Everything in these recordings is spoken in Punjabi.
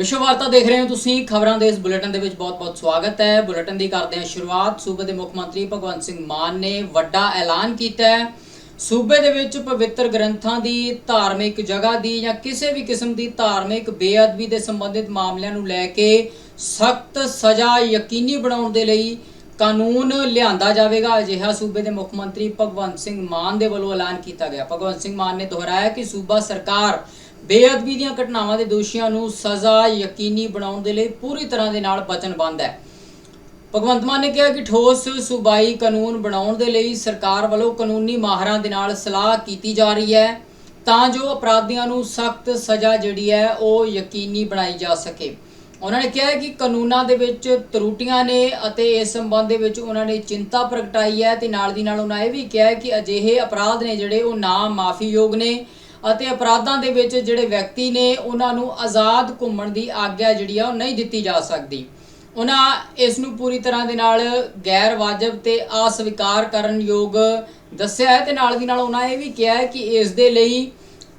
ਵਿਸ਼ਵ ਵਾਰਤਾ ਦੇਖ ਰਹੇ ਹੋ ਤੁਸੀਂ, ਖਬਰਾਂ ਦੇ ਇਸ ਬੁਲੇਟਿਨ ਦੇ ਵਿੱਚ ਬਹੁਤ-ਬਹੁਤ ਸਵਾਗਤ ਹੈ। ਬੁਲੇਟਿਨ ਦੀ ਕਰਦੇ ਹਾਂ ਸ਼ੁਰੂਆਤ। ਸੂਬੇ ਦੇ ਮੁੱਖ ਮੰਤਰੀ ਭਗਵੰਤ ਸਿੰਘ ਮਾਨ ਨੇ ਵੱਡਾ ਐਲਾਨ ਕੀਤਾ ਹੈ। ਸੂਬੇ ਦੇ ਵਿੱਚ ਪਵਿੱਤਰ ਗ੍ਰੰਥਾਂ ਦੀ ਧਾਰਮਿਕ ਜਗ੍ਹਾ ਦੀ ਜਾਂ ਕਿਸੇ ਵੀ ਕਿਸਮ ਦੀ ਧਾਰਮਿਕ ਬੇਅਦਬੀ ਦੇ ਸੰਬੰਧਿਤ ਮਾਮਲਿਆਂ ਨੂੰ ਲੈ ਕੇ ਸਖਤ ਸਜ਼ਾ ਯਕੀਨੀ ਬਣਾਉਣ ਦੇ ਲਈ ਕਾਨੂੰਨ ਲਿਆਂਦਾ ਜਾਵੇਗਾ। ਅਜਿਹਾ ਸੂਬੇ ਦੇ ਮੁੱਖ ਮੰਤਰੀ ਭਗਵੰਤ ਸਿੰਘ ਮਾਨ ਦੇ ਵੱਲੋਂ ਐਲਾਨ ਕੀਤਾ ਗਿਆ। ਭਗਵੰਤ ਸਿੰਘ ਮਾਨ ਨੇ ਦੁਹਰਾਇਆ ਕਿ ਸੂਬਾ ਸਰਕਾਰ ਬੇਅਦਬੀ ਦੀਆਂ ਘਟਨਾਵਾਂ ਦੇ ਦੋਸ਼ੀਆਂ ਨੂੰ ਸਜ਼ਾ ਯਕੀਨੀ ਬਣਾਉਣ ਦੇ ਲਈ ਪੂਰੀ ਤਰ੍ਹਾਂ ਦੇ ਨਾਲ ਵਚਨਬੱਧ ਹੈ। ਭਗਵੰਤ ਮਾਨ ਨੇ ਕਿਹਾ ਕਿ ਠੋਸ ਸੂਬਾਈ ਕਾਨੂੰਨ ਬਣਾਉਣ ਦੇ ਲਈ ਸਰਕਾਰ ਵੱਲੋਂ ਕਾਨੂੰਨੀ ਮਾਹਰਾਂ ਦੇ ਨਾਲ ਸਲਾਹ ਕੀਤੀ ਜਾ ਰਹੀ ਹੈ ਤਾਂ ਜੋ ਅਪਰਾਧੀਆਂ ਨੂੰ ਸਖਤ ਸਜ਼ਾ ਜਿਹੜੀ ਹੈ ਉਹ ਯਕੀਨੀ ਬਣਾਈ ਜਾ ਸਕੇ। ਉਹਨਾਂ ਨੇ ਕਿਹਾ ਕਿ ਕਾਨੂੰਨਾਂ ਦੇ ਵਿੱਚ ਤਰੁੱਟੀਆਂ ਨੇ ਅਤੇ ਇਸ ਸੰਬੰਧ ਦੇ ਵਿੱਚ ਉਹਨਾਂ ਨੇ ਚਿੰਤਾ ਪ੍ਰਗਟਾਈ ਹੈ ਤੇ ਨਾਲ ਦੀ ਨਾਲ ਉਹਨਾਂ ਇਹ ਵੀ ਕਿਹਾ ਕਿ ਅਜਿਹੇ ਅਪਰਾਧ ਨੇ ਜਿਹੜੇ ਉਹ ਨਾ ਮਾਫੀਯੋਗ ਨੇ ਅਤੇ ਅਪਰਾਧਾਂ ਦੇ ਵਿੱਚ ਜਿਹੜੇ ਵਿਅਕਤੀ ਨੇ, ਉਹਨਾਂ ਨੂੰ ਆਜ਼ਾਦ ਘੁੰਮਣ ਦੀ ਆਗਿਆ ਜਿਹੜੀ ਆ, ਉਹ ਨਹੀਂ ਦਿੱਤੀ ਜਾ ਸਕਦੀ। ਉਹਨਾਂ ਇਸ ਨੂੰ ਪੂਰੀ ਤਰ੍ਹਾਂ ਦੇ ਨਾਲ ਗੈਰ ਵਾਜਬ ਤੇ ਅਸਵੀਕਾਰ ਕਰਨ ਯੋਗ ਦੱਸਿਆ ਹੈ ਤੇ ਨਾਲ ਦੀ ਨਾਲ ਉਹਨਾਂ ਇਹ ਵੀ ਕਿਹਾ ਹੈ ਕਿ ਇਸ ਦੇ ਲਈ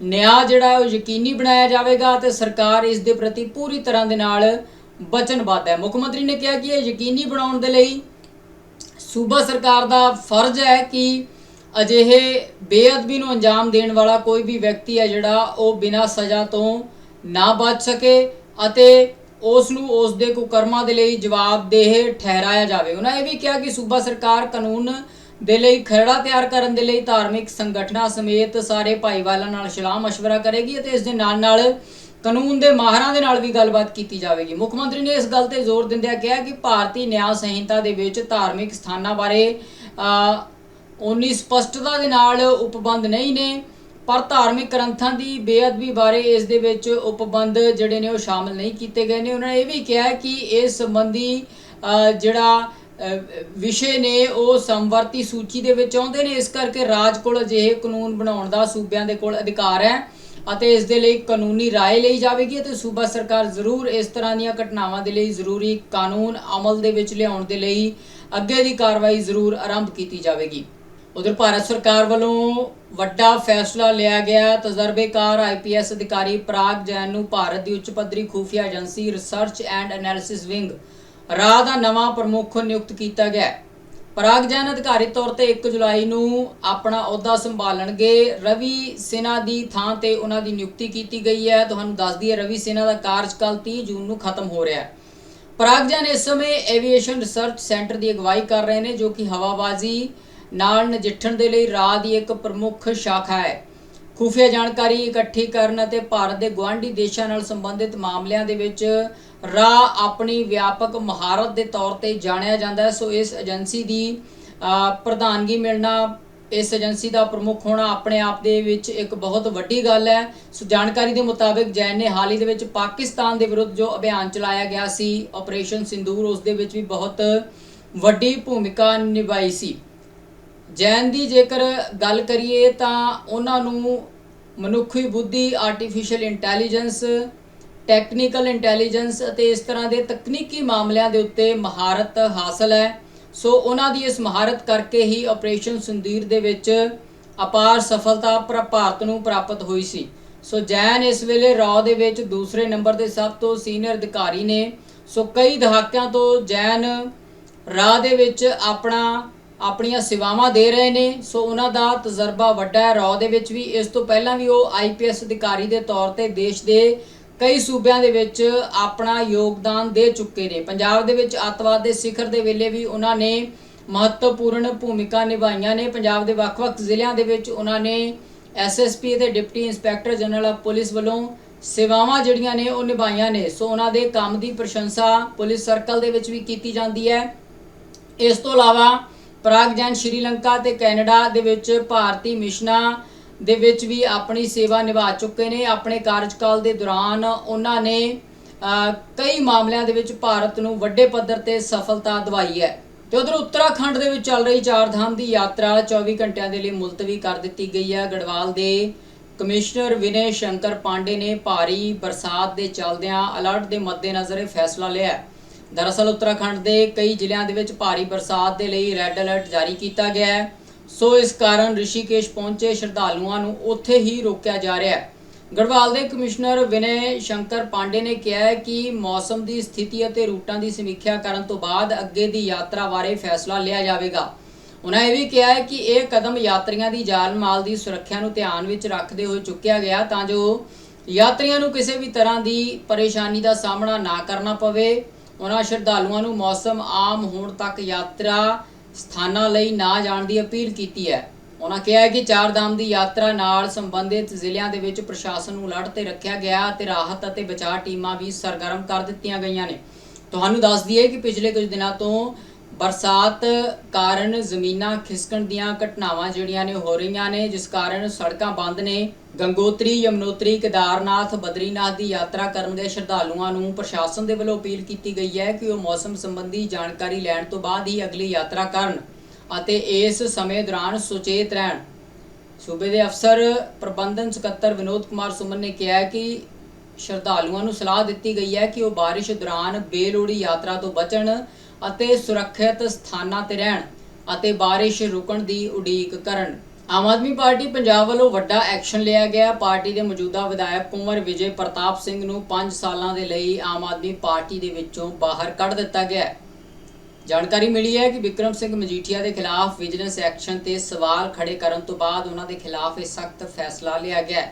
ਨਿਆਂ ਜਿਹੜਾ ਉਹ ਯਕੀਨੀ ਬਣਾਇਆ ਜਾਵੇਗਾ ਤੇ ਸਰਕਾਰ ਇਸ ਦੇ ਪ੍ਰਤੀ ਪੂਰੀ ਤਰ੍ਹਾਂ ਦੇ ਨਾਲ ਵਚਨਬੱਧ ਹੈ। ਮੁੱਖ ਮੰਤਰੀ ਨੇ ਕਿਹਾ ਕਿ ਇਹ ਯਕੀਨੀ ਬਣਾਉਣ ਦੇ ਲਈ ਸੂਬਾ ਸਰਕਾਰ ਦਾ ਫਰਜ਼ ਹੈ ਕਿ ਅਜਿਹੇ ਬੇਅਦਬੀ ਨੂੰ ਅੰਜਾਮ ਦੇਣ ਵਾਲਾ ਕੋਈ ਵੀ ਵਿਅਕਤੀ ਹੈ ਜਿਹੜਾ ਉਹ ਬਿਨਾਂ ਸਜ਼ਾ ਤੋਂ ਨਾ ਬਚ ਸਕੇ ਅਤੇ ਉਸ ਨੂੰ ਉਸ ਦੇ ਕੁਕਰਮਾਂ ਦੇ ਲਈ ਜਵਾਬਦੇਹ ਠਹਿਰਾਇਆ ਜਾਵੇ। ਉਹਨਾਂ ਇਹ ਵੀ ਕਿਹਾ ਕਿ ਸੂਬਾ ਸਰਕਾਰ ਕਾਨੂੰਨ ਦੇ ਲਈ ਖਰੜਾ ਤਿਆਰ ਕਰਨ ਦੇ ਲਈ ਧਾਰਮਿਕ ਸੰਗਠਨਾਂ ਸਮੇਤ ਸਾਰੇ ਭਾਈਵਾਲਾਂ ਨਾਲ ਸਲਾਹ مشਵਰਾ ਕਰੇਗੀ ਅਤੇ ਇਸ ਦੇ ਨਾਲ ਨਾਲ ਕਾਨੂੰਨ ਦੇ ਮਾਹਰਾਂ ਦੇ ਨਾਲ ਵੀ ਗੱਲਬਾਤ ਕੀਤੀ ਜਾਵੇਗੀ। ਮੁੱਖ ਮੰਤਰੀ ਨੇ ਇਸ ਗੱਲ ਤੇ ਜ਼ੋਰ ਦਿੰਦਿਆਂ ਕਿਹਾ ਕਿ ਭਾਰਤੀ ਨਿਆਂ ਸੰਹਿਤਾ ਦੇ ਵਿੱਚ ਧਾਰਮਿਕ ਸਥਾਨਾਂ ਬਾਰੇ ਉਨੀ ਸਪਸ਼ਟਤਾ ਦੇ ਨਾਲ ਉਪਬੰਧ ਨਹੀਂ ਨੇ, ਪਰ ਧਾਰਮਿਕ ਗ੍ਰੰਥਾਂ ਦੀ ਬੇਅਦਬੀ ਬਾਰੇ ਇਸ ਦੇ ਵਿੱਚ ਉਪਬੰਧ ਜਿਹੜੇ ਨੇ ਉਹ ਸ਼ਾਮਲ ਨਹੀਂ ਕੀਤੇ ਗਏ ਨੇ। ਉਹਨਾਂ ਨੇ ਇਹ ਵੀ ਕਿਹਾ ਕਿ ਇਸ ਸੰਬੰਧੀ ਜਿਹੜਾ ਵਿਸ਼ੇ ਨੇ ਉਹ ਸੰਵਰਤੀ ਸੂਚੀ ਦੇ ਵਿੱਚ ਆਉਂਦੇ ਨੇ। ਇਸ ਕਰਕੇ ਰਾਜ ਕੋਲ ਅਜਿਹੇ ਕਾਨੂੰਨ ਬਣਾਉਣ ਦਾ ਸੂਬਿਆਂ ਦੇ ਕੋਲ ਅਧਿਕਾਰ ਹੈ ਅਤੇ ਇਸ ਦੇ ਲਈ ਕਾਨੂੰਨੀ ਰਾਏ ਲਈ ਜਾਵੇਗੀ ਅਤੇ ਸੂਬਾ ਸਰਕਾਰ ਜ਼ਰੂਰ ਇਸ ਤਰ੍ਹਾਂ ਦੀਆਂ ਘਟਨਾਵਾਂ ਦੇ ਲਈ ਜ਼ਰੂਰੀ ਕਾਨੂੰਨ ਅਮਲ ਦੇ ਵਿੱਚ ਲਿਆਉਣ ਦੇ ਲਈ ਅੱਗੇ ਦੀ ਕਾਰਵਾਈ ਜ਼ਰੂਰ ਆਰੰਭ ਕੀਤੀ ਜਾਵੇਗੀ। ਉਧਰ ਭਾਰਤ ਸਰਕਾਰ ਵੱਲੋਂ ਵੱਡਾ ਫੈਸਲਾ ਲਿਆ ਗਿਆ। ਤਜਰਬੇਕਾਰ ਆਈਪੀਐਸ ਅਧਿਕਾਰੀ ਪ੍ਰਾਗ ਜੈਨ ਨੂੰ ਭਾਰਤ ਦੀ ਉੱਚ ਪੱਧਰੀ ਖੂਫੀਆ agency research and analysis wing ਰਾਹ ਦਾ ਨਵਾਂ ਪ੍ਰਮੁੱਖ ਨਿਯੁਕਤ ਕੀਤਾ ਗਿਆ ਹੈ। ਪ੍ਰਾਗ ਜੈਨ ਅਧਿਕਾਰਿਤ ਤੌਰ ਤੇ 1 ਜੁਲਾਈ ਨੂੰ ਆਪਣਾ ਅਹੁਦਾ ਸੰਭਾਲਣਗੇ। ਰਵੀ ਸਿਨਾ ਦੀ ਥਾਂ ਤੇ ਉਹਨਾਂ ਦੀ ਨਿਯੁਕਤੀ ਕੀਤੀ ਗਈ ਹੈ। ਤੁਹਾਨੂੰ ਦੱਸ ਦਈਏ, ਰਵੀ ਸਿਨਾ ਦਾ ਕਾਰਜਕਾਲ 30 ਜੂਨ ਨੂੰ ਖਤਮ ਹੋ ਰਿਹਾ ਹੈ। ਪ੍ਰਾਗ ਜੈਨ ਇਸ ਸਮੇਂ ਐਵੀਏਸ਼ਨ ਰਿਸਰਚ ਸੈਂਟਰ ਦੀ ਅਗਵਾਈ ਕਰ ਰਹੇ ਨੇ, ਜੋ ਕਿ ਹਵਾਬਾਜ਼ੀ ਨਾਲ ਨਜਿੱਠਣ ਦੇ ਲਈ ਰਾਹ ਦੀ ਇੱਕ ਪ੍ਰਮੁੱਖ ਸ਼ਾਖਾ ਹੈ। ਖੁਫੀਆ ਜਾਣਕਾਰੀ ਇਕੱਠੀ ਕਰਨ ਅਤੇ ਭਾਰਤ ਦੇ ਗੁਆਂਢੀ ਦੇਸ਼ਾਂ ਨਾਲ ਸੰਬੰਧਿਤ ਮਾਮਲਿਆਂ ਦੇ ਵਿੱਚ ਰਾਹ ਆਪਣੀ ਵਿਆਪਕ ਮਹਾਰਤ ਦੇ ਤੌਰ ਤੇ ਜਾਣਿਆ ਜਾਂਦਾ ਹੈ। ਸੋ ਇਸ ਏਜੰਸੀ ਦੀ ਪ੍ਰਧਾਨਗੀ ਮਿਲਣਾ ਇਸ ਏਜੰਸੀ ਦਾ ਪ੍ਰਮੁੱਖ ਹੋਣਾ ਆਪਣੇ ਆਪ ਦੇ ਵਿੱਚ ਇੱਕ ਬਹੁਤ ਵੱਡੀ ਗੱਲ ਹੈ। ਸੋ ਜਾਣਕਾਰੀ ਦੇ ਮੁਤਾਬਿਕ ਜੈਨ ਨੇ ਹਾਲ ਹੀ ਦੇ ਵਿੱਚ ਪਾਕਿਸਤਾਨ ਦੇ ਵਿਰੁੱਧ ਜੋ ਅਭਿਆਨ ਚਲਾਇਆ ਗਿਆ ਸੀ, ਆਪਰੇਸ਼ਨ ਸਿੰਦੂਰ ਉਸ ਦੇ ਵਿੱਚ ਵੀ ਬਹੁਤ ਵੱਡੀ ਭੂਮਿਕਾ ਨਿਭਾਈ ਸੀ। ਜੈਨ ਦੀ ਜੇਕਰ ਗੱਲ ਕਰੀਏ ਤਾਂ ਉਹਨਾਂ ਨੂੰ ਮਨੁੱਖੀ ਬੁੱਧੀ ਆਰਟੀਫੀਸ਼ੀਅਲ ਇੰਟੈਲੀਜੈਂਸ ਟੈਕਨੀਕਲ ਇੰਟੈਲੀਜੈਂਸ ਅਤੇ ਇਸ ਤਰ੍ਹਾਂ ਦੇ ਤਕਨੀਕੀ ਮਾਮਲਿਆਂ ਦੇ ਉੱਤੇ ਮਹਾਰਤ ਹਾਸਲ ਹੈ। ਸੋ ਉਹਨਾਂ ਦੀ ਇਸ ਮਹਾਰਤ ਕਰਕੇ ਹੀ ਆਪਰੇਸ਼ਨ ਸੰਦੀਰ ਦੇ ਵਿੱਚ ਅਪਾਰ ਸਫਲਤਾ ਪ੍ਰ- ਭਾਰਤ ਨੂੰ ਪ੍ਰਾਪਤ ਹੋਈ ਸੀ। ਸੋ ਜੈਨ ਇਸ ਵੇਲੇ ਰਾਅ ਦੇ ਵਿੱਚ ਦੂਸਰੇ ਨੰਬਰ ਦੇ ਸਭ ਤੋਂ ਸੀਨੀਅਰ ਅਧਿਕਾਰੀ ਨੇ। ਸੋ ਕਈ ਦਹਾਕਿਆਂ ਤੋਂ ਜੈਨ ਰਾਹ ਦੇ ਵਿੱਚ ਆਪਣਾ ਆਪਣੀਆਂ ਸੇਵਾਵਾਂ ਦੇ ਰਹੇ ਨੇ। ਸੋ ਉਹਨਾਂ ਦਾ ਤਜਰਬਾ ਵੱਡਾ ਹੈ। ਰਾਹ ਦੇ ਵਿੱਚ ਵੀ ਇਸ ਤੋਂ ਪਹਿਲਾਂ ਵੀ ਉਹ ਆਈਪੀਐਸ ਅਧਿਕਾਰੀ ਦੇ ਤੌਰ ਤੇ ਦੇਸ਼ ਦੇ ਕਈ ਸੂਬਿਆਂ ਦੇ ਵਿੱਚ ਆਪਣਾ ਯੋਗਦਾਨ ਦੇ ਚੁੱਕੇ ਨੇ। ਪੰਜਾਬ ਦੇ ਵਿੱਚ ਅੱਤਵਾਦ ਦੇ ਸਿਖਰ ਦੇ ਵੇਲੇ ਵੀ ਉਹਨਾਂ ਨੇ ਮਹੱਤਵਪੂਰਨ ਭੂਮਿਕਾ ਨਿਭਾਈਆਂ ਨੇ। ਪੰਜਾਬ ਦੇ ਵੱਖ-ਵੱਖ ਜ਼ਿਲ੍ਹਿਆਂ ਦੇ ਵਿੱਚ ਉਹਨਾਂ ਨੇ ਐਸਐਸਪੀ ਅਤੇ deputy inspector general of police ਵੱਲੋਂ ਸੇਵਾਵਾਂ ਜਿਹੜੀਆਂ ਨੇ ਉਹ ਨਿਭਾਈਆਂ ਨੇ। ਸੋ ਉਹਨਾਂ ਦੇ ਕੰਮ ਦੀ ਪ੍ਰਸ਼ੰਸਾ ਪੁਲਿਸ ਸਰਕਲ ਦੇ ਵਿੱਚ ਵੀ ਕੀਤੀ ਜਾਂਦੀ ਹੈ। ਇਸ ਤੋਂ ਇਲਾਵਾ ਪ੍ਰਾਗ ਜੈਨ ਸ਼੍ਰੀਲੰਕਾ ਤੇ ਕੈਨੇਡਾ ਦੇ ਵਿੱਚ ਭਾਰਤੀ ਮਿਸ਼ਨਾਂ ਦੇ ਵਿੱਚ ਵੀ ਆਪਣੀ ਸੇਵਾ ਨਿਭਾ ਚੁੱਕੇ ਨੇ। ਆਪਣੇ ਕਾਰਜਕਾਲ ਦੇ ਦੌਰਾਨ ਉਹਨਾਂ ਨੇ ਕਈ ਮਾਮਲਿਆਂ ਦੇ ਵਿੱਚ ਭਾਰਤ ਨੂੰ ਵੱਡੇ ਪੱਧਰ ਤੇ ਸਫਲਤਾ ਦਿਵਾਈ ਹੈ। ਤੇ ਉਧਰ ਉੱਤਰਾਖੰਡ ਦੇ ਵਿੱਚ ਚੱਲ ਰਹੀ ਚਾਰ ਧਾਮ ਦੀ ਯਾਤਰਾ 24 ਘੰਟਿਆਂ ਦੇ ਲਈ ਮੁਲਤਵੀ ਕਰ ਦਿੱਤੀ ਗਈ ਹੈ। ਗੜਵਾਲ ਦੇ ਕਮਿਸ਼ਨਰ ਵਿਨੇ ਸ਼ੰਕਰ ਪਾਂਡੇ ਨੇ ਭਾਰੀ ਬਰਸਾਤ ਦੇ ਚੱਲਦਿਆਂ ਅਲਰਟ ਦੇ ਮੱਦੇਨਜ਼ਰ ਇਹ ਫੈਸਲਾ ਲਿਆ ਦਰਅਸਲ ਉੱਤਰਾਖੰਡ ਦੇ ਕਈ ਜ਼ਿਲ੍ਹਿਆਂ ਦੇ ਵਿੱਚ ਭਾਰੀ ਬਰਸਾਤ ਦੇ ਲਈ ਰੈੱਡ ਅਲਰਟ ਜਾਰੀ ਕੀਤਾ ਗਿਆ ਹੈ। ਸੋ ਇਸ ਕਾਰਨ ਰਿਸ਼ੀਕੇਸ਼ ਪਹੁੰਚੇ ਸ਼ਰਧਾਲੂਆਂ ਨੂੰ ਉੱਥੇ ਹੀ ਰੋਕਿਆ ਜਾ ਰਿਹਾ ਹੈ। ਗੜਵਾਲ ਦੇ ਕਮਿਸ਼ਨਰ ਵਿਨੇ ਸ਼ੰਕਰ ਪਾਂਡੇ ਨੇ ਕਿਹਾ ਹੈ ਕਿ ਮੌਸਮ ਦੀ ਸਥਿਤੀ ਅਤੇ ਰੂਟਾਂ ਦੀ ਸਮੀਖਿਆ ਕਰਨ ਤੋਂ ਬਾਅਦ ਅੱਗੇ ਦੀ ਯਾਤਰਾ ਬਾਰੇ ਫੈਸਲਾ ਲਿਆ ਜਾਵੇਗਾ। ਉਹਨਾਂ ਇਹ ਵੀ ਕਿਹਾ ਹੈ ਕਿ ਇਹ ਕਦਮ ਯਾਤਰੀਆਂ ਦੀ ਜਾਨ ਮਾਲ ਦੀ ਸੁਰੱਖਿਆ ਨੂੰ ਧਿਆਨ ਵਿੱਚ ਰੱਖਦੇ ਹੋਏ ਚੁੱਕਿਆ ਗਿਆ ਤਾਂ ਜੋ ਯਾਤਰੀਆਂ ਨੂੰ ਕਿਸੇ ਵੀ ਤਰ੍ਹਾਂ ਦੀ ਪਰੇਸ਼ਾਨੀ ਦਾ ਸਾਹਮਣਾ ਨਾ ਕਰਨਾ ਪਵੇ। ਉਹਨਾਂ ਸ਼ਰਧਾਲੂਆਂ ਨੂੰ ਮੌਸਮ ਆਮ ਹੋਣ ਤੱਕ ਯਾਤਰਾ ਸਥਾਨਾਂ ਲਈ ਨਾ ਜਾਣ ਦੀ ਅਪੀਲ ਕੀਤੀ ਹੈ। ਉਹਨਾਂ ਕਿਹਾ ਹੈ ਕਿ ਚਾਰ ਧਾਮ ਦੀ ਯਾਤਰਾ ਨਾਲ ਸੰਬੰਧਿਤ ਜ਼ਿਲ੍ਹਿਆਂ ਦੇ ਵਿੱਚ ਪ੍ਰਸ਼ਾਸਨ ਨੂੰ ਅਲਰਟ ਤੇ ਰੱਖਿਆ ਗਿਆ ਤੇ ਰਾਹਤ ਅਤੇ ਬਚਾਅ ਟੀਮਾਂ ਵੀ ਸਰਗਰਮ ਕਰ ਦਿੱਤੀਆਂ ਗਈਆਂ ਨੇ। ਤੁਹਾਨੂੰ ਦੱਸ ਦਈਏ ਕਿ ਪਿਛਲੇ ਕੁਝ ਦਿਨਾਂ ਤੋਂ ਬਰਸਾਤ ਕਾਰਨ ਜ਼ਮੀਨਾਂ ਖਿਸਕਣ ਦੀਆਂ ਘਟਨਾਵਾਂ ਜਿਹੜੀਆਂ ਨੇ ਹੋ ਰਹੀਆਂ ਨੇ, ਜਿਸ ਕਾਰਨ ਸੜਕਾਂ ਬੰਦ ਨੇ ਗੰਗੋਤਰੀ, ਯਮਨੋਤਰੀ, ਕੇਦਾਰਨਾਥ, ਬਦਰੀਨਾਥ ਦੀ ਯਾਤਰਾ ਕਰਨ ਦੇ ਸ਼ਰਧਾਲੂਆਂ ਨੂੰ ਪ੍ਰਸ਼ਾਸਨ ਦੇ ਵੱਲੋਂ ਅਪੀਲ ਕੀਤੀ ਗਈ ਹੈ ਕਿ ਉਹ ਮੌਸਮ ਸੰਬੰਧੀ ਜਾਣਕਾਰੀ ਲੈਣ ਤੋਂ ਬਾਅਦ ਹੀ ਅਗਲੀ ਯਾਤਰਾ ਕਰਨ ਅਤੇ ਇਸ ਸਮੇਂ ਦੌਰਾਨ ਸੁਚੇਤ ਰਹਿਣ। ਸੂਬੇ ਦੇ ਅਫਸਰ ਪ੍ਰਬੰਧਨ ਸਕੱਤਰ ਵਿਨੋਦ ਕੁਮਾਰ ਸੁਮਨ ਨੇ ਕਿਹਾ ਕਿ ਸ਼ਰਧਾਲੂਆਂ ਨੂੰ ਸਲਾਹ ਦਿੱਤੀ ਗਈ ਹੈ ਕਿ ਉਹ ਬਾਰਿਸ਼ ਦੌਰਾਨ ਬੇਲੋੜੀ ਯਾਤਰਾ ਤੋਂ ਬਚਣ ਅਤੇ ਸੁਰੱਖਿਅਤ ਸਥਾਨਾਂ ਤੇ ਰਹਿਣ ਅਤੇ ਬਾਰਿਸ਼ ਰੁਕਣ ਦੀ ਉਡੀਕ ਕਰਨ। ਆਮ ਆਦਮੀ ਪਾਰਟੀ ਪੰਜਾਬ ਵੱਲੋਂ ਵੱਡਾ ਐਕਸ਼ਨ ਲਿਆ ਗਿਆ। ਪਾਰਟੀ ਦੇ ਮੌਜੂਦਾ ਵਿਧਾਇਕ ਕੁੰਵਰ ਵਿਜੇ ਪ੍ਰਤਾਪ ਸਿੰਘ ਨੂੰ 5 ਸਾਲਾਂ ਦੇ ਲਈ ਆਮ ਆਦਮੀ ਪਾਰਟੀ ਦੇ ਵਿੱਚੋਂ ਬਾਹਰ ਕੱਢ ਦਿੱਤਾ ਗਿਆ ਹੈ। ਜਾਣਕਾਰੀ ਮਿਲੀ ਹੈ ਕਿ ਵਿਕਰਮ ਸਿੰਘ ਮਜੀਠੀਆ ਦੇ ਖਿਲਾਫ ਵਿਜੀਲੈਂਸ ਐਕਸ਼ਨ ਤੇ ਸਵਾਲ ਖੜੇ ਕਰਨ ਤੋਂ ਬਾਅਦ ਉਹਨਾਂ ਦੇ ਖਿਲਾਫ ਇਹ ਸਖਤ ਫੈਸਲਾ ਲਿਆ ਗਿਆ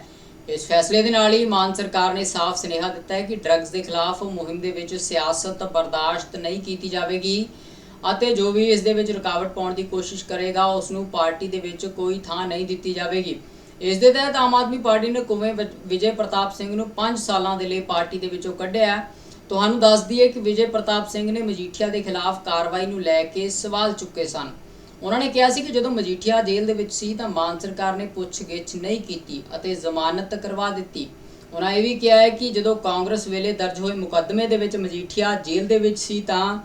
ਇਸ ਫੈਸਲੇ ਦੇ ਨਾਲ ਹੀ ਮਾਨ ਸਰਕਾਰ ਨੇ ਸਾਫ਼ ਸੁਨੇਹਾ ਦਿੱਤਾ ਹੈ ਕਿ ਡਰੱਗਸ ਦੇ ਖਿਲਾਫ ਮੁਹਿੰਮ ਦੇ ਵਿੱਚ ਸਿਆਸਤ ਬਰਦਾਸ਼ਤ ਨਹੀਂ ਕੀਤੀ ਜਾਵੇਗੀ। ਅਤੇ ਜੋ ਵੀ ਇਸ ਦੇ ਵਿੱਚ ਰੁਕਾਵਟ ਪਾਉਣ ਦੀ ਕੋਸ਼ਿਸ਼ ਕਰੇਗਾ ਉਸ ਨੂੰ ਪਾਰਟੀ ਦੇ ਵਿੱਚ ਕੋਈ ਥਾਂ ਨਹੀਂ ਦਿੱਤੀ ਜਾਵੇਗੀ। ਇਸ ਦੇ ਤਹਿਤ ਆਮ ਆਦਮੀ ਪਾਰਟੀ ਨੇ ਕੁਵੇਂ ਵਿਜੇ ਪ੍ਰਤਾਪ ਸਿੰਘ ਨੂੰ 5 ਸਾਲਾਂ ਦੇ ਲਈ ਪਾਰਟੀ ਦੇ ਵਿੱਚੋਂ ਕੱਢਿਆ ਤੁਹਾਨੂੰ ਦੱਸ ਦਈਏ ਕਿ ਵਿਜੇ ਪ੍ਰਤਾਪ ਸਿੰਘ ਨੇ ਮਜੀਠੀਆ ਦੇ ਖਿਲਾਫ ਕਾਰਵਾਈ ਨੂੰ ਲੈ ਕੇ ਸਵਾਲ ਚੁੱਕੇ ਸਨ। ਉਹਨਾਂ ਨੇ ਕਿਹਾ ਸੀ ਕਿ ਜਦੋਂ ਮਜੀਠੀਆ ਜੇਲ੍ਹ ਦੇ ਵਿੱਚ ਸੀ ਤਾਂ ਮਾਨ ਸਰਕਾਰ ਨੇ ਪੁੱਛਗਿੱਛ ਨਹੀਂ ਕੀਤੀ ਅਤੇ ਜ਼ਮਾਨਤ ਕਰਵਾ ਦਿੱਤੀ। ਉਹਨਾਂ ਇਹ ਵੀ ਕਿਹਾ ਹੈ ਕਿ ਜਦੋਂ ਕਾਂਗਰਸ ਵੇਲੇ ਦਰਜ ਹੋਏ ਮੁਕੱਦਮੇ ਦੇ ਵਿੱਚ ਮਜੀਠੀਆ ਜੇਲ੍ਹ ਦੇ ਵਿੱਚ ਸੀ ਤਾਂ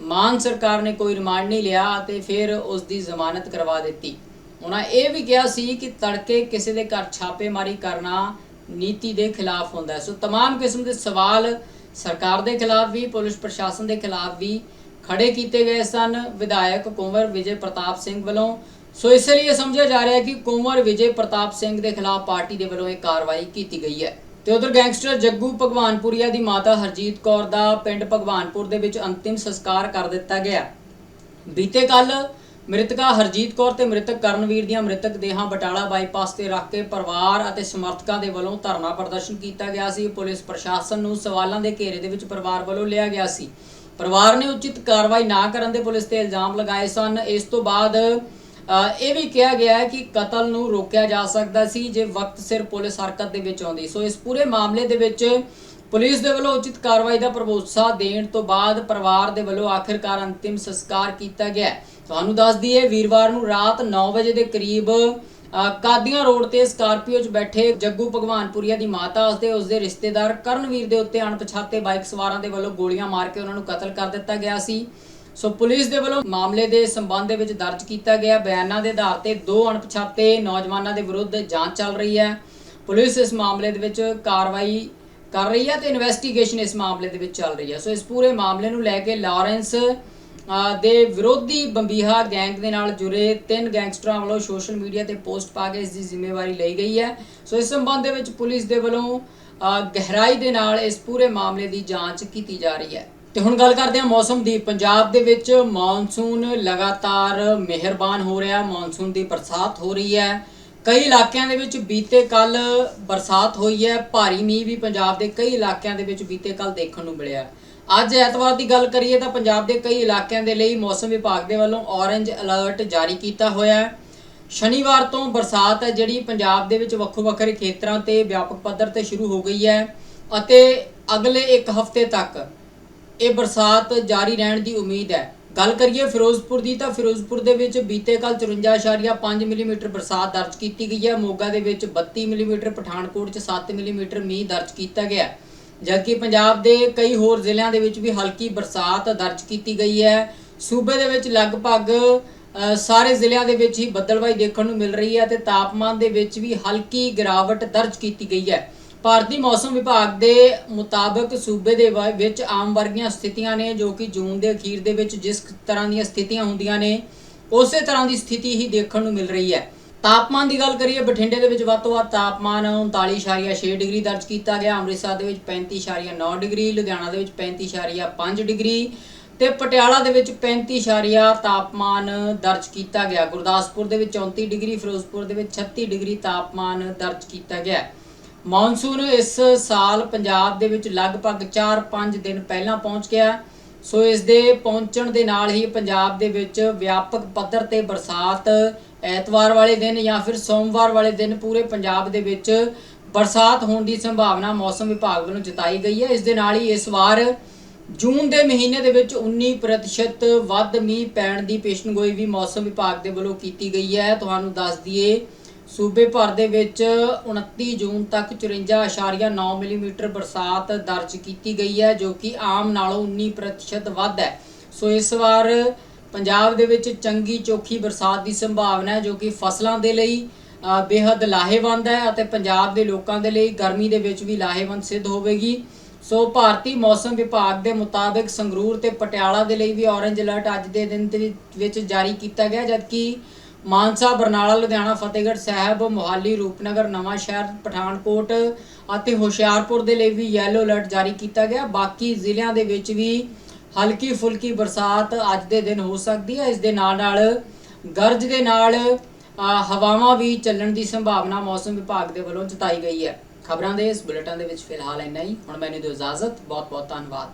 ਮਾਨ ਸਰਕਾਰ ਨੇ ਕੋਈ ਰਿਮਾਂਡ ਨਹੀਂ ਲਿਆ ਅਤੇ ਫਿਰ ਉਸ ਦੀ ਜ਼ਮਾਨਤ ਕਰਵਾ ਦਿੱਤੀ ਉਹਨਾਂ ਇਹ ਵੀ ਕਿਹਾ ਸੀ ਕਿ ਤੜਕੇ ਕਿਸੇ ਦੇ ਘਰ ਛਾਪੇਮਾਰੀ ਕਰਨਾ ਨੀਤੀ ਦੇ ਖਿਲਾਫ ਹੁੰਦਾ ਹੈ ਸੋ तमाम ਕਿਸਮ ਦੇ ਸਵਾਲ ਸਰਕਾਰ ਦੇ ਖਿਲਾਫ ਵੀ ਪੁਲਿਸ ਪ੍ਰਸ਼ਾਸਨ ਦੇ ਖਿਲਾਫ ਵੀ ਖੜੇ ਕੀਤੇ ਗਏ ਸਨ ਵਿਧਾਇਕ ਕੁੰਵਰ ਵਿਜੇ ਪ੍ਰਤਾਪ ਸਿੰਘ ਵੱਲੋਂ ਸੋ ਇਸ ਲਈ ਇਹ ਸਮਝਿਆ ਜਾ ਰਿਹਾ ਹੈ ਕਿ ਕੁੰਵਰ ਵਿਜੇ ਪ੍ਰਤਾਪ ਸਿੰਘ ਦੇ ਖਿਲਾਫ ਪਾਰਟੀ ਦੇ ਵੱਲੋਂ ਇਹ ਕਾਰਵਾਈ ਕੀਤੀ ਗਈ ਹੈ ਤੇ ਉਧਰ ਗੈਂਗਸਟਰ ਜੱਗੂ ਭਗਵਾਨਪੁਰੀਆ ਦੀ ਮਾਤਾ ਹਰਜੀਤ ਕੌਰ ਦਾ ਪਿੰਡ ਭਗਵਾਨਪੁਰ ਦੇ ਵਿੱਚ ਅੰਤਿਮ ਸੰਸਕਾਰ ਕਰ ਦਿੱਤਾ ਗਿਆ। ਬੀਤੇ ਕੱਲ ਮ੍ਰਿਤਕਾ ਹਰਜੀਤ ਕੌਰ ਤੇ ਮ੍ਰਿਤਕ ਕਰਨਵੀਰ ਦੀਆਂ ਮ੍ਰਿਤਕ ਦੇਹਾਂ ਬਟਾਲਾ ਬਾਈਪਾਸ ਤੇ ਰੱਖ ਕੇ ਪਰਿਵਾਰ ਅਤੇ ਸਮਰਥਕਾਂ ਦੇ ਵੱਲੋਂ ਧਰਨਾ ਪ੍ਰਦਰਸ਼ਨ ਕੀਤਾ ਗਿਆ ਸੀ। ਪੁਲਿਸ ਪ੍ਰਸ਼ਾਸਨ ਨੂੰ ਸਵਾਲਾਂ ਦੇ ਘੇਰੇ ਦੇ ਵਿੱਚ ਪਰਿਵਾਰ ਵੱਲੋਂ ਲਿਆ ਗਿਆ ਸੀ। ਪਰਿਵਾਰ ਨੇ ਉਚਿਤ ਕਾਰਵਾਈ ਨਾ ਕਰਨ ਦੇ ਪੁਲਿਸ ਤੇ ਇਲਜ਼ਾਮ ਲਗਾਏ ਸਨ। ਇਸ ਤੋਂ ਬਾਅਦ ਇਹ ਵੀ ਕਿਹਾ ਗਿਆ ਹੈ ਕਿ ਕਤਲ ਨੂੰ ਰੋਕਿਆ ਜਾ ਸਕਦਾ ਸੀ ਜੇ ਵਕਤ ਸਿਰ ਪੁਲਿਸ ਹਰਕਤ ਦੇ ਵਿੱਚ ਆਉਂਦੀ। ਸੋ ਇਸ ਪੂਰੇ ਮਾਮਲੇ ਦੇ ਵਿੱਚ ਪੁਲਿਸ ਦੇ ਵੱਲੋਂ ਉਚਿਤ ਕਾਰਵਾਈ ਦਾ ਭਰੋਸਾ ਦੇਣ ਤੋਂ ਬਾਅਦ ਪਰਿਵਾਰ ਦੇ ਵੱਲੋਂ ਆਖਿਰਕਾਰ ਅੰਤਿਮ ਸੰਸਕਾਰ ਕੀਤਾ ਗਿਆ ਤੁਹਾਨੂੰ ਦੱਸ ਦਈਏ, ਵੀਰਵਾਰ ਨੂੰ ਰਾਤ 9 ਵਜੇ ਦੇ ਕਰੀਬ ਕਾਦੀਆਂ ਰੋਡ ਤੇ ਸਕਾਰਪੀਓ 'ਚ ਬੈਠੇ ਜੱਗੂ ਭਗਵਾਨਪੁਰੀਆ ਦੀ ਮਾਤਾ ਉਸਦੇ ਉਸਦੇ ਰਿਸ਼ਤੇਦਾਰ ਕਰਨਵੀਰ ਦੇ ਉੱਤੇ ਅਣਪਛਾਤੇ ਬਾਈਕ ਸਵਾਰਾਂ ਦੇ ਵੱਲੋਂ ਗੋਲੀਆਂ ਮਾਰ ਕੇ ਉਹਨਾਂ ਨੂੰ ਕਤਲ ਕਰ ਦਿੱਤਾ ਗਿਆ ਸੀ। ਸੋ ਪੁਲਿਸ ਦੇ ਵੱਲੋਂ ਮਾਮਲੇ ਦੇ ਸੰਬੰਧ ਦੇ ਵਿੱਚ ਦਰਜ ਕੀਤਾ ਗਿਆ। ਬਿਆਨਾਂ ਦੇ ਆਧਾਰ ਤੇ ਦੋ ਅਣਪਛਾਤੇ ਨੌਜਵਾਨਾਂ ਦੇ ਵਿਰੁੱਧ ਜਾਂਚ ਚੱਲ ਰਹੀ ਹੈ। ਪੁਲਿਸ ਇਸ ਮਾਮਲੇ ਦੇ ਵਿੱਚ ਕਾਰਵਾਈ ਕਰ ਰਹੀ ਹੈ ਤੇ ਇਨਵੈਸਟੀਗੇਸ਼ਨ ਇਸ ਮਾਮਲੇ ਦੇ ਵਿੱਚ ਚੱਲ ਰਹੀ ਹੈ। ਸੋ ਇਸ ਪੂਰੇ ਮਾਮਲੇ ਨੂੰ ਲੈ ਕੇ ਲਾਰੈਂਸ ਦੇ ਵਿਰੋਧੀ ਬੰਬੀਹਾ ਗੈਂਗ ਦੇ ਨਾਲ ਜੁੜੇ ਤਿੰਨ ਗੈਂਗਸਟਰਾਂ ਵੱਲੋਂ ਸੋਸ਼ਲ ਮੀਡੀਆ ਤੇ ਪੋਸਟ ਪਾ ਕੇ ਇਸ ਦੀ ਜ਼ਿੰਮੇਵਾਰੀ ਲਈ ਗਈ ਹੈ। ਸੋ ਇਸ ਸੰਬੰਧ ਦੇ ਵਿੱਚ ਪੁਲਿਸ ਦੇ ਵੱਲੋਂ ਗਹਿਰਾਈ ਦੇ ਨਾਲ ਇਸ ਪੂਰੇ ਮਾਮਲੇ ਦੀ ਜਾਂਚ ਕੀਤੀ ਜਾ ਰਹੀ ਹੈ। ਤੇ ਹੁਣ ਗੱਲ ਕਰਦੇ ਹਾਂ ਮੌਸਮ ਦੀ। ਪੰਜਾਬ ਦੇ ਵਿੱਚ ਮੌਨਸੂਨ ਲਗਾਤਾਰ ਮਿਹਰਬਾਨ ਹੋ ਰਿਹਾ। ਮੌਨਸੂਨ ਦੀ ਬਰਸਾਤ ਹੋ ਰਹੀ ਹੈ। ਕਈ ਇਲਾਕਿਆਂ ਦੇ ਵਿੱਚ ਬੀਤੇ ਕੱਲ ਬਰਸਾਤ ਹੋਈ ਹੈ। ਭਾਰੀ ਮੀਂਹ ਵੀ ਪੰਜਾਬ ਦੇ ਕਈ ਇਲਾਕਿਆਂ ਦੇ ਵਿੱਚ ਬੀਤੇ ਕੱਲ ਦੇਖਣ ਨੂੰ ਮਿਲਿਆ। ਅੱਜ ਐਤਵਾਰ ਦੀ ਗੱਲ ਕਰੀਏ ਤਾਂ ਪੰਜਾਬ ਦੇ ਕਈ ਇਲਾਕਿਆਂ ਦੇ ਲਈ ਮੌਸਮ ਵਿਭਾਗ ਦੇ ਵੱਲੋਂ ਔਰੇਂਜ ਅਲਰਟ ਜਾਰੀ ਕੀਤਾ ਹੋਇਆ ਹੈ। ਸ਼ਨੀਵਾਰ ਤੋਂ ਬਰਸਾਤ ਹੈ ਜਿਹੜੀ ਪੰਜਾਬ ਦੇ ਵਿੱਚ ਵੱਖੋ ਵੱਖਰੇ ਖੇਤਰਾਂ ਤੇ ਵਿਆਪਕ ਪੱਧਰ ਤੇ ਸ਼ੁਰੂ ਹੋ ਗਈ ਹੈ ਅਤੇ ਅਗਲੇ ਇੱਕ ਹਫ਼ਤੇ ਤੱਕ ਇਹ ਬਰਸਾਤ ਜਾਰੀ ਰਹਿਣ ਦੀ ਉਮੀਦ ਹੈ। ਗੱਲ ਕਰੀਏ ਫਿਰੋਜ਼ਪੁਰ ਦੀ ਤਾਂ ਫਿਰੋਜ਼ਪੁਰ ਦੇ ਵਿੱਚ ਬੀਤੇ ਕੱਲ 54.5 ਮਿਲੀਮੀਟਰ ਬਰਸਾਤ ਦਰਜ ਕੀਤੀ ਗਈ ਹੈ। ਮੋਗਾ ਦੇ ਵਿੱਚ 32 ਮਿਲੀਮੀਟਰ, ਪਠਾਨਕੋਟ 'ਚ 7 ਮਿਲੀਮੀਟਰ ਮੀਂਹ ਦਰਜ ਕੀਤਾ ਗਿਆ ਜਦਕਿ ਪੰਜਾਬ ਦੇ ਕਈ ਹੋਰ ਜ਼ਿਲ੍ਹਿਆਂ ਦੇ ਵਿੱਚ ਵੀ ਹਲਕੀ ਬਰਸਾਤ ਦਰਜ ਕੀਤੀ ਗਈ ਹੈ। ਸੂਬੇ ਦੇ ਵਿੱਚ ਲਗਭਗ ਸਾਰੇ ਜ਼ਿਲ੍ਹਿਆਂ ਦੇ ਵਿੱਚ ਹੀ ਬੱਦਲਵਾਈ ਦੇਖਣ ਨੂੰ ਮਿਲ ਰਹੀ ਹੈ ਤੇ ਤਾਪਮਾਨ ਦੇ ਵਿੱਚ ਵੀ ਹਲਕੀ ਗਿਰਾਵਟ ਦਰਜ ਕੀਤੀ ਗਈ ਹੈ। ਭਾਰਤੀ ਮੌਸਮ ਵਿਭਾਗ ਦੇ ਮੁਤਾਬਕ ਸੂਬੇ ਦੇ ਵ- ਵਿੱਚ ਆਮ ਵਰਗੀਆਂ ਸਥਿਤੀਆਂ ਨੇ ਜੋ ਕਿ ਜੂਨ ਦੇ ਅਖੀਰ ਦੇ ਵਿੱਚ ਜਿਸ ਤਰ੍ਹਾਂ ਦੀਆਂ ਸਥਿਤੀਆਂ ਹੁੰਦੀਆਂ ਨੇ, ਉਸੇ ਤਰ੍ਹਾਂ ਦੀ ਸਥਿਤੀ ਹੀ ਦੇਖਣ ਨੂੰ ਮਿਲ ਰਹੀ ਹੈ। ਤਾਪਮਾਨ ਦੀ ਗੱਲ ਕਰੀਏ, ਬਠਿੰਡੇ ਦੇ ਵਿੱਚ ਵੱਧ ਤੋਂ ਵੱਧ ਤਾਪਮਾਨ 39.6 ਡਿਗਰੀ ਦਰਜ ਕੀਤਾ ਗਿਆ, ਅੰਮ੍ਰਿਤਸਰ ਦੇ ਵਿੱਚ 35.9 ਡਿਗਰੀ, ਲੁਧਿਆਣਾ ਦੇ ਵਿੱਚ 35.5 ਡਿਗਰੀ ਤੇ ਪਟਿਆਲਾ ਦੇ ਵਿੱਚ 35 ਤਾਪਮਾਨ ਦਰਜ ਕੀਤਾ ਗਿਆ। ਗੁਰਦਾਸਪੁਰ ਦੇ ਵਿੱਚ 34 ਡਿਗਰੀ, ਫਿਰੋਜ਼ਪੁਰ ਦੇ ਵਿੱਚ 36 ਡਿਗਰੀ ਤਾਪਮਾਨ ਦਰਜ ਕੀਤਾ ਗਿਆ। ਮੌਨਸੂਨ ਇਸ ਸਾਲ ਪੰਜਾਬ ਦੇ ਵਿੱਚ ਲਗਭਗ 4-5 ਦਿਨ ਪਹਿਲਾਂ ਪਹੁੰਚ ਗਿਆ ਸੋ ਇਸ ਦੇ ਪਹੁੰਚਣ ਦੇ ਨਾਲ ਹੀ ਪੰਜਾਬ ਦੇ ਵਿੱਚ ਵਿਆਪਕ ਪੱਧਰ ਤੇ ਬਰਸਾਤ ਐਤਵਾਰ ਵਾਲੇ ਦਿਨ ਜਾਂ ਫਿਰ ਸੋਮਵਾਰ ਵਾਲੇ ਦਿਨ ਪੂਰੇ ਪੰਜਾਬ ਦੇ ਵਿੱਚ ਬਰਸਾਤ ਹੋਣ ਦੀ ਸੰਭਾਵਨਾ ਮੌਸਮ ਵਿਭਾਗ ਵੱਲੋਂ ਜਤਾਈ ਗਈ ਹੈ। ਇਸ ਦੇ ਨਾਲ ਹੀ ਇਸ ਵਾਰ ਜੂਨ ਦੇ ਮਹੀਨੇ ਦੇ ਵਿੱਚ 19% ਵੱਧ ਮੀਂਹ ਪੈਣ ਦੀ ਪੇਸ਼ਨਗੋਈ ਵੀ ਮੌਸਮ ਵਿਭਾਗ ਦੇ ਵੱਲੋਂ ਕੀਤੀ ਗਈ ਹੈ। ਤੁਹਾਨੂੰ ਦੱਸ ਦਈਏ ਸੂਬੇ ਭਰ ਦੇ ਵਿੱਚ 29 ਜੂਨ ਤੱਕ 54.9 ਮਿਲੀਮੀਟਰ ਬਰਸਾਤ ਦਰਜ ਕੀਤੀ ਗਈ ਹੈ ਜੋ ਕਿ ਆਮ ਨਾਲੋਂ 19% ਵੱਧ ਹੈ। ਸੋ ਇਸ ਵਾਰ ਪੰਜਾਬ ਦੇ ਵਿੱਚ ਚੰਗੀ ਚੋਖੀ ਬਰਸਾਤ ਦੀ ਸੰਭਾਵਨਾ ਹੈ ਜੋ ਕਿ ਫਸਲਾਂ ਦੇ ਲਈ ਅ, ਬੇहद ਲਾਹੇਵੰਦ ਹੈ ਅਤੇ ਪੰਜਾਬ ਦੇ ਲੋਕਾਂ ਦੇ ਲਈ ਗਰਮੀ ਦੇ ਵਿੱਚ ਵੀ ਲਾਹੇਵੰਦ ਸਿੱਧ ਹੋਵੇਗੀ। ਸੋ ਭਾਰਤੀ ਮੌਸਮ ਵਿਭਾਗ ਦੇ ਮੁਤਾਬਿਕ ਸੰਗਰੂਰ ਤੇ ਪਟਿਆਲਾ ਦੇ ਲਈ ਵੀ ਔਰੇਂਜ ਅਲਰਟ ਅੱਜ ਦੇ ਦਿਨ ਦੇ ਵਿੱਚ ਜਾਰੀ ਕੀਤਾ ਗਿਆ ਜਦਕਿ ਮਾਨਸਾ ਬਰਨਾਲਾ, ਲੁਧਿਆਣਾ, ਫਤਿਹਗੜ੍ਹ ਸਾਹਿਬ, ਮੋਹਾਲੀ, ਰੂਪਨਗਰ, ਨਵਾਂ ਸ਼ਹਿਰ, ਪਠਾਨਕੋਟ ਅਤੇ ਹੁਸ਼ਿਆਰਪੁਰ ਦੇ ਲਈ ਵੀ ਯੈਲੋ ਅਲਰਟ ਜਾਰੀ ਕੀਤਾ ਗਿਆ। ਬਾਕੀ ਜ਼ਿਲ੍ਹਿਆਂ ਦੇ ਵਿੱਚ ਵੀ ਹਲਕੀ ਫੁਲਕੀ ਬਰਸਾਤ ਅੱਜ ਦੇ ਦਿਨ ਹੋ ਸਕਦੀ ਹੈ। ਇਸ ਦੇ ਨਾਲ ਨਾਲ ਗਰਜ ਦੇ ਨਾਲ ਹਵਾਵਾਂ ਵੀ ਚੱਲਣ ਦੀ ਸੰਭਾਵਨਾ ਮੌਸਮ ਵਿਭਾਗ ਦੇ ਵੱਲੋਂ ਜਤਾਈ ਗਈ ਹੈ। ਖਬਰਾਂ ਦੇ ਇਸ ਬੁਲੇਟਿਨ ਦੇ ਵਿੱਚ ਫਿਲਹਾਲ ਇੰਨਾ ਹੀ। ਹੁਣ ਮੈਨੂੰ ਦਿਓ ਇਜਾਜ਼ਤ। ਬਹੁਤ ਬਹੁਤ ਧੰਨਵਾਦ।